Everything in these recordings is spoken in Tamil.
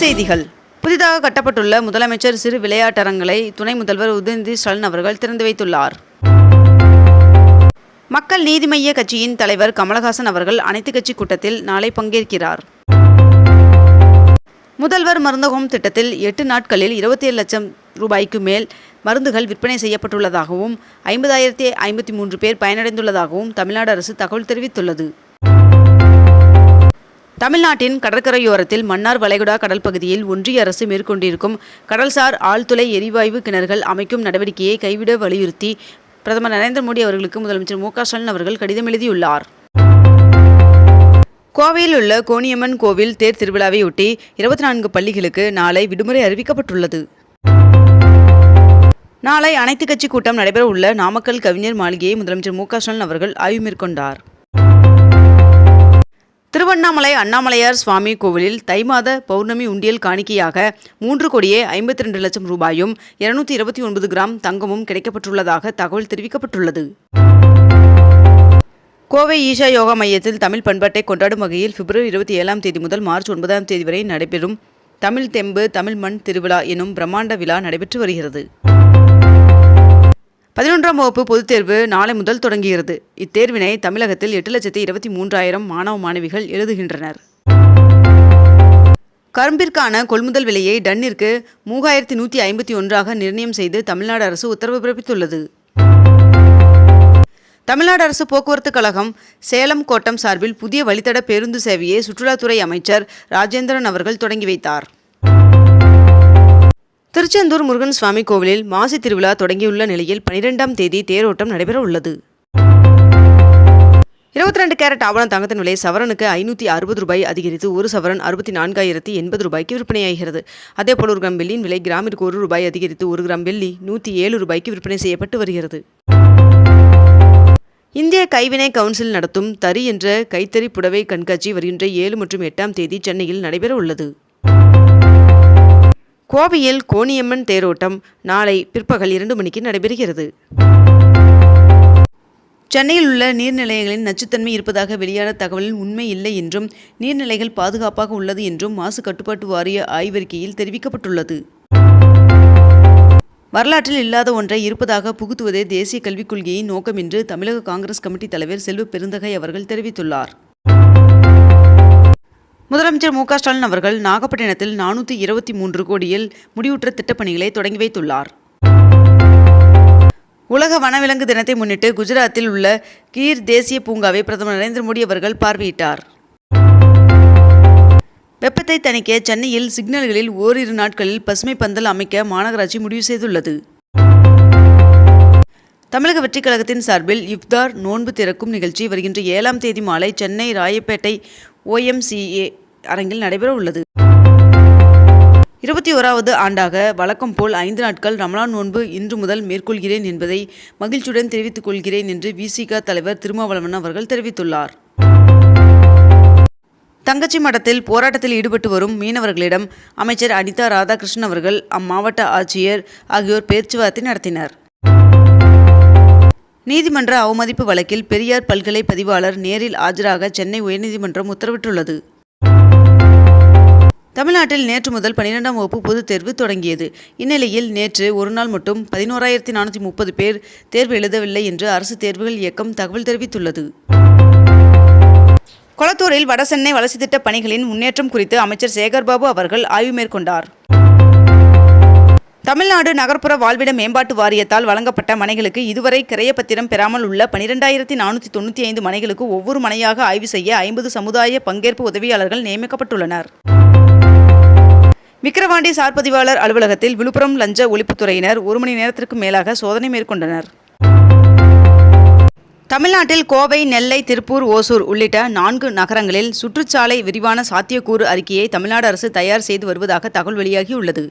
செய்திகள். புதிதாக கட்டப்பட்டுள்ள முதலமைச்சர் சிறு விளையாட்டரங்களை துணை முதல்வர் உதயநிதி ஸ்டாலின் அவர்கள் திறந்து வைத்துள்ளார். மக்கள் நீதி மய்ய கட்சியின் தலைவர் கமலஹாசன் அவர்கள் அனைத்துக் கட்சி கூட்டத்தில் நாளை பங்கேற்கிறார். முதல்வர் மருந்தகம் திட்டத்தில் எட்டு நாட்களில் இருபத்தி ஏழு லட்சம் ரூபாய்க்கு மேல் மருந்துகள் விற்பனை செய்யப்பட்டுள்ளதாகவும் ஐம்பதாயிரத்தி ஐம்பத்தி மூன்று பேர் பயனடைந்துள்ளதாகவும் தமிழ்நாடு அரசு தகவல் தெரிவித்துள்ளது. தமிழ்நாட்டின் கடற்கரையோரத்தில் மன்னார் வளைகுடா கடல் பகுதியில் ஒன்றிய அரசு மேற்கொண்டிருக்கும் கடல்சார் ஆழ்துளை எரிவாயு கிணறுகள் அமைக்கும் நடவடிக்கையை கைவிட வலியுறுத்தி பிரதமர் நரேந்திர மோடி அவர்களுக்கு முதலமைச்சர் மு க ஸ்டாலின் அவர்கள் கடிதம் எழுதியுள்ளார். கோவையில் உள்ள கோணியம்மன் கோவில் தேர் திருவிழாவையொட்டி இருபத்தி நான்கு பள்ளிகளுக்கு நாளை விடுமுறை அறிவிக்கப்பட்டுள்ளது. நாளை அனைத்துக் கட்சி கூட்டம் நடைபெற உள்ள நாமக்கல் கவிஞர் மாளிகையை முதலமைச்சர் மு க ஸ்டாலின் அவர்கள் ஆய்வு மேற்கொண்டார். திருவண்ணாமலை அண்ணாமலையார் சுவாமி கோவிலில் தை மாத பௌர்ணமி உண்டியல் காணிக்கையாக மூன்று கோடியே ஐம்பத்தி ரெண்டு லட்சம் ரூபாயும் இருநூத்தி இருபத்தி ஒன்பது கிராம் தங்கமும் கிடைக்கப்பட்டுள்ளதாக தகவல் தெரிவிக்கப்பட்டுள்ளது. கோவை ஈஷா யோகா மையத்தில் தமிழ் பண்பாட்டை கொண்டாடும் வகையில் பிப்ரவரி இருபத்தி ஏழாம் தேதி முதல் மார்ச் ஒன்பதாம் தேதி வரை நடைபெறும் தமிழ் தெம்பு தமிழ் மண் திருவிழா எனும் பிரம்மாண்ட விழா நடைபெற்று வருகிறது. பதினொன்றாம் வகுப்பு பொதுத் தேர்வு நாளை முதல் தொடங்குகிறது. இத்தேர்வினை தமிழகத்தில் எட்டு லட்சத்தி இருபத்தி மூன்றாயிரம் மாணவ மாணவிகள் எழுதுகின்றனர். கரும்பிற்கான கொள்முதல் விலையை டன்னிற்கு மூவாயிரத்தி நூற்றி ஐம்பத்தி ஒன்றாக நிர்ணயம் செய்து தமிழ்நாடு அரசு உத்தரவு பிறப்பித்துள்ளது. தமிழ்நாடு அரசு போக்குவரத்து கழகம் சேலம் கோட்டம் சார்பில் புதிய வழித்தட பேருந்து சேவையை சுற்றுலாத்துறை அமைச்சர் ராஜேந்திரன் அவர்கள் தொடங்கி வைத்தார். திருச்செந்தூர் முருகன் சுவாமி கோவிலில் மாசி திருவிழா தொடங்கியுள்ள நிலையில் பனிரெண்டாம் தேதி தேரோட்டம் நடைபெற உள்ளது. இருபத்தி ரெண்டு கேரட் ஆவணம் தங்கத்தின் விலை சவரனுக்கு ஐநூற்றி அறுபது ரூபாய் அதிகரித்து ஒரு சவரன் அறுபத்தி நான்காயிரத்தி எண்பது ரூபாய்க்கு விற்பனையாகிறது அதேபோல் ஒரு கிராம் வெள்ளியின் விலை கிராமிற்கு ஒரு ரூபாய் அதிகரித்து ஒரு கிராம் வெள்ளி நூற்றி ஏழு ரூபாய்க்கு விற்பனை செய்யப்பட்டு வருகிறது. இந்திய கைவினை கவுன்சில் நடத்தும் தறி என்ற கைத்தறி புடவை கண்காட்சி வருகின்ற ஏழு மற்றும் எட்டாம் தேதி சென்னையில் நடைபெற உள்ளது. கோவையில் கோணியம்மன் தேரோட்டம் நாளை பிற்பகல் இரண்டு மணிக்கு நடைபெறுகிறது. சென்னையில் உள்ள நீர்நிலைகளின் நச்சுத்தன்மை இருப்பதாக வெளியான தகவலில் உண்மை இல்லை என்றும் நீர்நிலைகள் பாதுகாப்பாக உள்ளது என்றும் மாசு கட்டுப்பாட்டு வாரிய ஆய்வறிக்கையில் தெரிவிக்கப்பட்டுள்ளது. வரலாற்றில் இல்லாத ஒன்றை இருப்பதாக புகுத்துவதே தேசிய கல்விக் கொள்கையின் நோக்கம் என்று தமிழக காங்கிரஸ் கமிட்டி தலைவர் செல்வ பெருந்தகை அவர்கள் தெரிவித்துள்ளார். முதலமைச்சர் மு க ஸ்டாலின் அவர்கள் நாகப்பட்டினத்தில் நானூற்றி இருபத்தி மூன்று கோடியில் முடிவுற்ற திட்டப்பணிகளை தொடங்கி வைத்துள்ளார். உலக வனவிலங்கு தினத்தை முன்னிட்டு குஜராத்தில் உள்ள கீர் தேசிய பூங்காவை பிரதமர் நரேந்திர மோடி அவர்கள் பார்வையிட்டார். வெப்பத்தை தணிக்க சென்னையில் சிக்னல்களில் ஓரிரு நாட்களில் பசுமை பந்தல் அமைக்க மாநகராட்சி முடிவு செய்துள்ளது. தமிழக வெற்றிக் கழகத்தின் சார்பில் இஃப்தார் நோன்பு திறக்கும் நிகழ்ச்சி வருகின்ற ஏழாம் தேதி மாலை சென்னை ராயப்பேட்டை ஓஎம்சிஏ அரங்கில் நடைபெற உள்ளது. இருபத்தி ஓராவது ஆண்டாக வழக்கம் போல் ஐந்து நாட்கள் ரமலான் நோன்பு இன்று முதல் மேற்கொள்கிறேன் என்பதை மகிழ்ச்சியுடன் தெரிவித்துக் கொள்கிறேன் என்று விசிக தலைவர் திருமாவளவன் அவர்கள் தெரிவித்துள்ளார். தங்கச்சி மடத்தில் போராட்டத்தில் ஈடுபட்டு வரும் மீனவர்களிடம் அமைச்சர் அனிதா ராதாகிருஷ்ணன் அவர்கள் அம்மாவட்ட ஆட்சியர் ஆகியோர் பேச்சுவார்த்தை நடத்தினர். நீதிமன்ற அவமதிப்பு வழக்கில் பெரியார் பல்கலை பதிவாளர் நேரில் ஆஜராக சென்னை உயர்நீதிமன்றம் உத்தரவிட்டுள்ளது. தமிழ்நாட்டில் நேற்று முதல் பனிரெண்டாம் வகுப்பு பொதுத் தேர்வு தொடங்கியது. இந்நிலையில் நேற்று ஒரு நாள் மட்டும் பதினோராயிரத்தி நானூற்றி முப்பது பேர் தேர்வு எழுதவில்லை என்று அரசு தேர்வுகள் இயக்கம் தகவல் தெரிவித்துள்ளது. கொளத்தூரில் வடசென்னை வளர்ச்சி திட்ட பணிகளின் முன்னேற்றம் குறித்து அமைச்சர் சேகர்பாபு அவர்கள் ஆய்வு மேற்கொண்டார். தமிழ்நாடு நகர்ப்புற வாழ்விட மேம்பாட்டு வாரியத்தால் வழங்கப்பட்ட மனைகளுக்கு இதுவரை கிரையப்பத்திரம் பெறாமல் உள்ள பனிரெண்டாயிரத்தி நானூற்றி தொண்ணூற்றி ஐந்து மனைகளுக்கு ஒவ்வொரு மனையாக ஆய்வு செய்ய ஐம்பது சமுதாய பங்கேற்பு உதவியாளர்கள் நியமிக்கப்பட்டுள்ளனர். விக்கிரவாண்டி சார்பதிவாளர் அலுவலகத்தில் விழுப்புரம் லஞ்ச ஒழிப்புத்துறையினர் ஒரு மணி நேரத்திற்கு மேலாக சோதனை மேற்கொண்டனர். தமிழ்நாட்டில் கோவை நெல்லை திருப்பூர் ஓசூர் உள்ளிட்ட நான்கு நகரங்களில் சுற்றுச்சாலை விரிவான சாத்தியக்கூறு அறிக்கையை தமிழ்நாடு அரசு தயார் செய்து வருவதாக தகவல் வெளியாகியுள்ளது.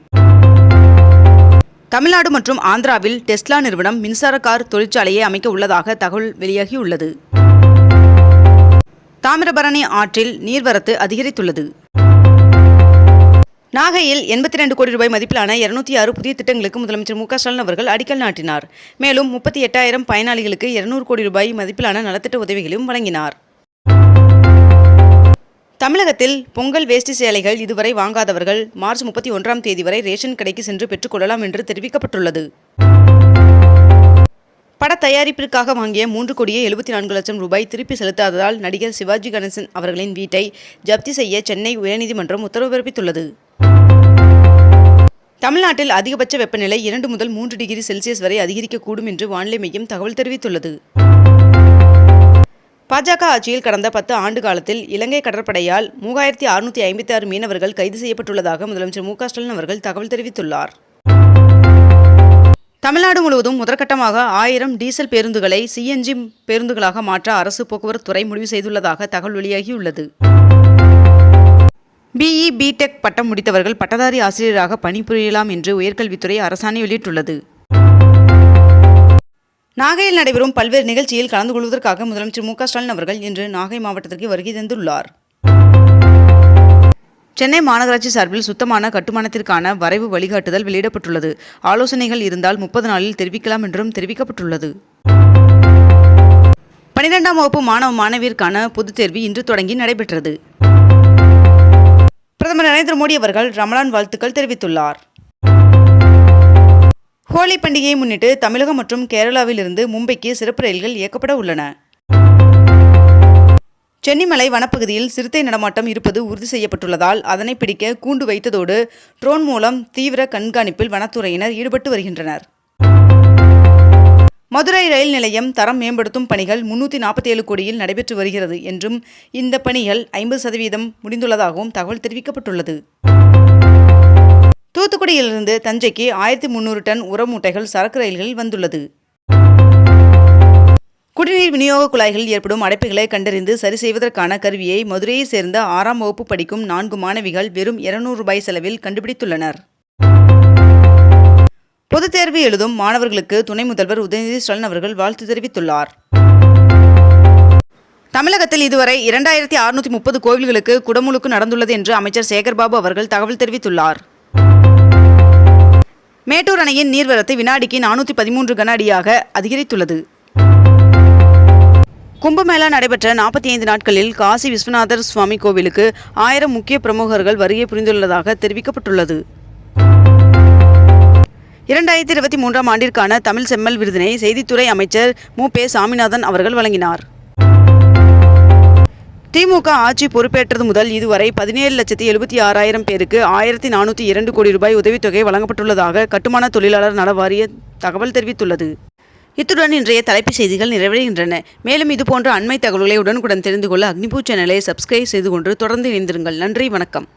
தமிழ்நாடு மற்றும் ஆந்திராவில் டெஸ்லா நிறுவனம் மின்சார கார் தொழிற்சாலையை அமைக்க உள்ளதாக தகவல் வெளியாகியுள்ளது. தாமிரபரணி ஆற்றில் நீர்வரத்து அதிகரித்துள்ளது. நாகையில் எண்பத்தி ரெண்டு கோடி ரூபாய் மதிப்பிலான இருநூத்தி ஆறு புதிய திட்டங்களுக்கு முதலமைச்சர் மு க ஸ்டாலின் அவர்கள் அடிக்கல் நாட்டினார். மேலும் முப்பத்தி எட்டாயிரம் பயனாளிகளுக்கு இருநூறு கோடி ரூபாய் மதிப்பிலான நலத்திட்ட உதவிகளையும் வழங்கினார். தமிழகத்தில் பொங்கல் வேஷ்டி சேலைகள் இதுவரை வாங்காதவர்கள் மார்ச் முப்பத்தி ஒன்றாம் தேதி வரை ரேஷன் கடைக்கு சென்று பெற்றுக்கொள்ளலாம் என்று தெரிவிக்கப்பட்டுள்ளது. பட தயாரிப்பிற்காக வாங்கிய மூன்று கோடியே எழுபத்தி நான்கு லட்சம் ரூபாய் திருப்பி செலுத்தாததால் நடிகர் சிவாஜி கணேசன் அவர்களின் வீட்டை ஜப்தி செய்ய சென்னை உயர்நீதிமன்றம் உத்தரவு பிறப்பித்துள்ளது. தமிழ்நாட்டில் அதிகபட்ச வெப்பநிலை இரண்டு முதல் மூன்று டிகிரி செல்சியஸ் வரை அதிகரிக்கக்கூடும் என்று வானிலை மையம் தகவல் தெரிவித்துள்ளது. பாஜக ஆட்சியில் கடந்த பத்து ஆண்டு காலத்தில் இலங்கை கடற்படையால் மூவாயிரத்தி அறுநூற்றி ஐம்பத்தி ஆறு மீனவர்கள் கைது செய்யப்பட்டுள்ளதாக முதலமைச்சர் மு ஸ்டாலின் அவர்கள் தகவல் தெரிவித்துள்ளார். தமிழ்நாடு முழுவதும் முதற்கட்டமாக ஆயிரம் டீசல் பேருந்துகளை சிஎன்ஜி பேருந்துகளாக மாற்ற அரசு போக்குவரத்து துறை முடிவு செய்துள்ளதாக தகவல் வெளியாகியுள்ளது. பிஇ பிடெக் பட்டம் முடித்தவர்கள் பட்டதாரி ஆசிரியராக பணிபுரியலாம் என்று உயர்கல்வித்துறை அரசாணை வெளியிட்டுள்ளது. நாகையில் நடைபெறும் பல்வேறு நிகழ்ச்சியில் கலந்து கொள்வதற்காக முதலமைச்சர் மு ஸ்டாலின் அவர்கள் இன்று நாகை மாவட்டத்திற்கு வருகை தந்துள்ளார். சென்னை மாநகராட்சி சார்பில் சுத்தமான கட்டுமானத்திற்கான வரைவு வழிகாட்டுதல் வெளியிடப்பட்டுள்ளது. ஆலோசனைகள் இருந்தால் முப்பது நாளில் தெரிவிக்கலாம் என்றும் தெரிவிக்கப்பட்டுள்ளது. பனிரெண்டாம் வகுப்பு மாணவ மாணவியருக்கான பொதுத் தேர்வு இன்று தொடங்கி நடைபெற்றது. பிரதமர் நரேந்திர மோடி அவர்கள் ரமலான் வாழ்த்துக்கள் தெரிவித்துள்ளார். ஹோலி பண்டிகையை முன்னிட்டு தமிழகம் மற்றும் கேரளாவிலிருந்து மும்பைக்கு சிறப்பு ரயில்கள் இயக்கப்பட உள்ளன. சென்னிமலை வனப்பகுதியில் சிறுத்தை நடமாட்டம் இருப்பது உறுதி செய்யப்பட்டுள்ளதால் அதனை பிடிக்க கூண்டு வைத்ததோடு ட்ரோன் மூலம் தீவிர கண்காணிப்பில் வனத்துறையினர் ஈடுபட்டு வருகின்றனர். மதுரை ரயில் நிலையம் தரம் மேம்படுத்தும் பணிகள் முன்னூற்றி நாற்பத்தி ஏழு கோடியில் நடைபெற்று வருகிறது என்றும் இந்த பணிகள் ஐம்பது சதவீதம் முடிந்துள்ளதாகவும் தகவல் தெரிவிக்கப்பட்டுள்ளது. தூத்துக்குடியிலிருந்து தஞ்சைக்கு ஆயிரத்தி முந்நூறு டன் உர மூட்டைகள் சரக்கு ரயில்களில் வந்துள்ளது. குடிநீர் விநியோக குழாய்களில் ஏற்படும் அடைப்புகளை கண்டறிந்து சரி செய்வதற்கான கருவியை மதுரையைச் சேர்ந்த ஆறாம் வகுப்பு படிக்கும் நான்கு மாணவிகள் வெறும் இருநூறு ரூபாய் செலவில் கண்டுபிடித்துள்ளனர். பொதுத் தேர்வு எழுதும் மாணவர்களுக்கு துணை முதல்வர் உதயநிதி ஸ்டாலின் அவர்கள் வாழ்த்து தெரிவித்துள்ளார். தமிழகத்தில் இதுவரை இரண்டாயிரத்தி அறுநூற்றி முப்பது கோவில்களுக்கு குடமுழுக்கு நடந்துள்ளது என்று அமைச்சர் சேகர்பாபு அவர்கள் தகவல் தெரிவித்துள்ளார். மேட்டூர் அணையின் நீர்வரத்து வினாடிக்கு நானூற்றி பதிமூன்று கன அடியாக அதிகரித்துள்ளது. கும்பமேளா நடைபெற்ற நாற்பத்தி ஐந்து நாட்களில் காசி விஸ்வநாதர் சுவாமி கோவிலுக்கு ஆயிரம் முக்கிய பிரமுகர்கள் வருகை புரிந்துள்ளதாக தெரிவிக்கப்பட்டுள்ளது. இரண்டாயிரத்தி இருபத்தி மூன்றாம் ஆண்டிற்கான தமிழ் செம்மல் விருதினை செய்தித்துறை அமைச்சர் மு. பே. சாமிநாதன் அவர்கள் வழங்கினார். திமுக ஆட்சி பொறுப்பேற்றது முதல் இதுவரை பதினேழு லட்சத்தி எழுபத்தி ஆறாயிரம் பேருக்கு ஆயிரத்தி நானூற்றி இரண்டு கோடி ரூபாய் உதவித்தொகை வழங்கப்பட்டுள்ளதாக கட்டுமான தொழிலாளர் நல வாரிய தகவல் தெரிவித்துள்ளது. இத்துடன் இன்றைய தலைப்புச் செய்திகள் நிறைவடைகின்றன. மேலும் இதுபோன்ற அண்மை தகவல்களை உடனுக்குடன் தெரிந்து கொள்ள அக்னிபூ சேனலை சப்ஸ்கிரைப் செய்து கொண்டு தொடர்ந்து இணைந்திருங்கள். நன்றி வணக்கம்.